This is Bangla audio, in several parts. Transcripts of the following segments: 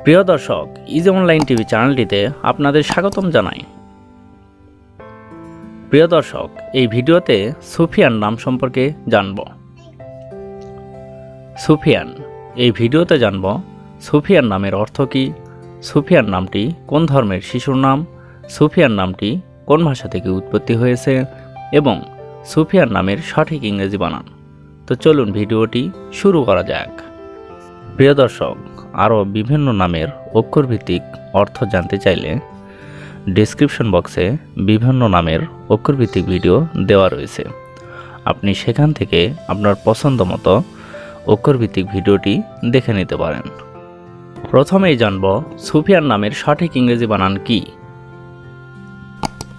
প্রিয় দর্শক ইজি অনলাইন টিভি চ্যানেলটিতে আপনাদের স্বাগতম জানাই। প্রিয় দর্শক, এই ভিডিওতে সুফিয়ান নাম সম্পর্কে জানব। সুফিয়ান, এই ভিডিওতে জানব সুফিয়ান নামের অর্থ কী, সুফিয়ান নামটি কোন ধর্মের শিশুর নাম, সুফিয়ান নামটি কোন ভাষা থেকে উৎপত্তি হয়েছে, এবং সুফিয়ান নামের সঠিক ইংরেজি বানান। তো চলুন ভিডিওটি শুরু করা যাক। প্রিয় দর্শক আরও বিভিন্ন নামের অক্ষরভিত্তিক অর্থ জানতে চাইলে ডেসক্রিপশন বক্সে বিভিন্ন নামের অক্ষরভিত্তিক ভিডিও দেওয়া রয়েছে। আপনি সেখান থেকে আপনার পছন্দ মতো অক্ষরভিত্তিক ভিডিওটি দেখে নিতে পারেন। প্রথমেই জানব সুফিয়ান নামের সঠিক ইংরেজি বানান কি?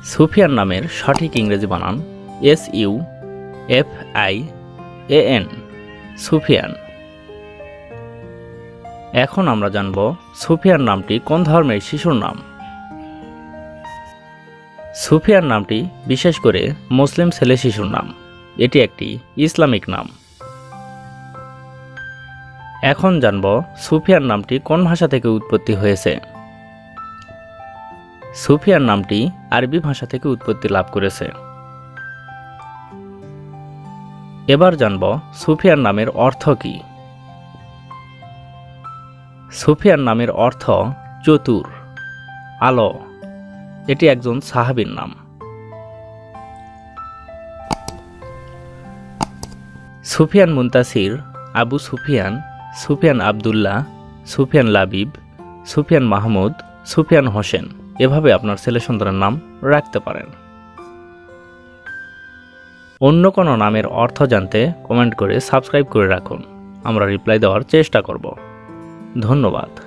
সুফিয়ান নামের সঠিক ইংরেজি বানান S U F I A N Sufiyan. এখন আমরা জানব সুফিয়ার নামটি কোন ধর্মের শিশুর নাম। সুফিয়ার নামটি বিশেষ করে মুসলিম ছেলে শিশুর নাম। এটি একটি ইসলামিক নাম। এখন জানব সুফিয়ার নামটি কোন ভাষা থেকে উৎপত্তি হয়েছে। সুফিয়ার নামটি আরবি ভাষা থেকে উৎপত্তি লাভ করেছে। এবার জানব সুফিয়ার নামের অর্থ কী। সুফিয়ান নামের অর্থ চতুর। আলো, এটি একজন সাহাবীর নাম। সুফিয়ান মুন্তাসির, আবু সুফিয়ান সুফিয়ান আবদুল্লাহ, সুফিয়ান লাবিব, সুফিয়ান মাহমুদ, সুফিয়ান হোসেন। এভাবে আপনার ছেলে সন্তানের নাম রাখতে পারেন। অন্য কোনো নামের অর্থ জানতে কমেন্ট করে সাবস্ক্রাইব করে রাখুন। আমরা রিপ্লাই দেওয়ার চেষ্টা করব। ধন্যবাদ।